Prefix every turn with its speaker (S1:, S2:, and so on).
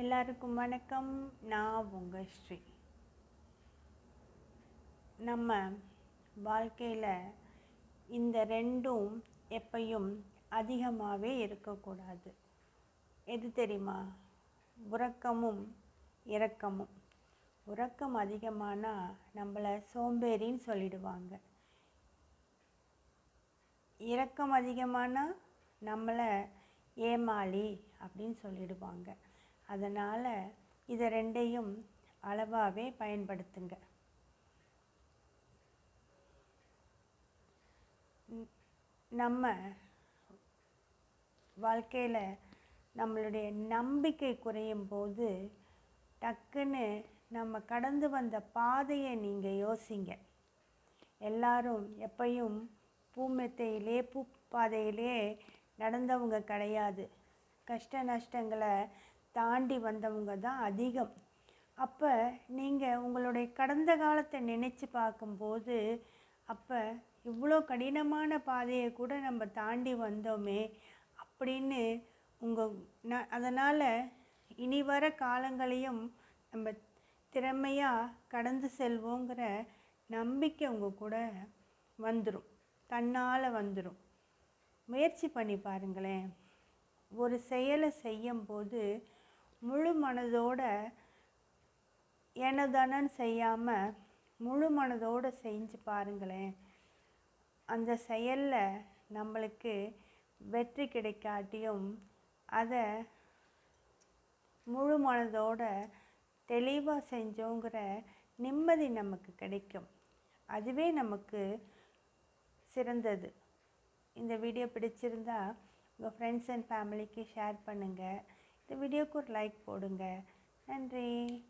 S1: எல்லாருக்கும் வணக்கம். நான் உங்கள் ஸ்ரீ. நம்ம வாழ்க்கையில் இந்த ரெண்டும் எப்பையும் அதிகமாகவே இருக்கக்கூடாது. எது தெரியுமா? உறக்கமும் இரக்கமும். உறக்கம் அதிகமானால் நம்மளை சோம்பேறின்னு சொல்லிடுவாங்க. இரக்கம் அதிகமானால் நம்மளை ஏமாளி அப்படின்னு சொல்லிடுவாங்க. அதனால் இதை ரெண்டையும் அளவாகவே பயன்படுத்துங்க. நம்ம வாழ்க்கையில் நம்மளுடைய நம்பிக்கை குறையும் போது டக்குன்னு நம்ம கடந்து வந்த பாதையை நீங்கள் யோசிங்க. எல்லாரும் எப்பையும் பூமெத்தையிலே பூ பாதையிலே நடந்தவங்க கிடையாது. கஷ்ட நஷ்டங்களை தாண்டி வந்தவங்க தான் அதிகம். அப்போ நீங்கள் உங்களுடைய கடந்த காலத்தை நினச்சி பார்க்கும்போது அப்போ இவ்வளோ கடினமான பாதையை கூட நம்ம தாண்டி வந்தோமே அப்படின்னு உங்கள் ந அதனால் இனி வர காலங்களையும் நம்ம திறமையாக கடந்து செல்வோங்கிற நம்பிக்கை உங்கள் கூட வந்துடும் தன்னால் வந்துடும் முயற்சி பண்ணி பாருங்களேன். ஒரு செயலை செய்யும்போது முழு மனதோட எனதானன்னு செய்யாமல் முழு மனதோடு செஞ்சு பாருங்களேன். அந்த செயலில் நம்மளுக்கு வெற்றி கிடைக்காட்டியும் அதை முழு மனதோட தெளிவாக செஞ்சோங்கிற நிம்மதி நமக்கு கிடைக்கும். அதுவே நமக்கு சிறந்தது. இந்த வீடியோ பிடிச்சிருந்தா உங்கள் ஃப்ரெண்ட்ஸ் அண்ட் ஃபேமிலிக்கு ஷேர் பண்ணுங்கள் இந்த வீடியோக்கு ஒரு லைக் போடுங்க. நன்றி.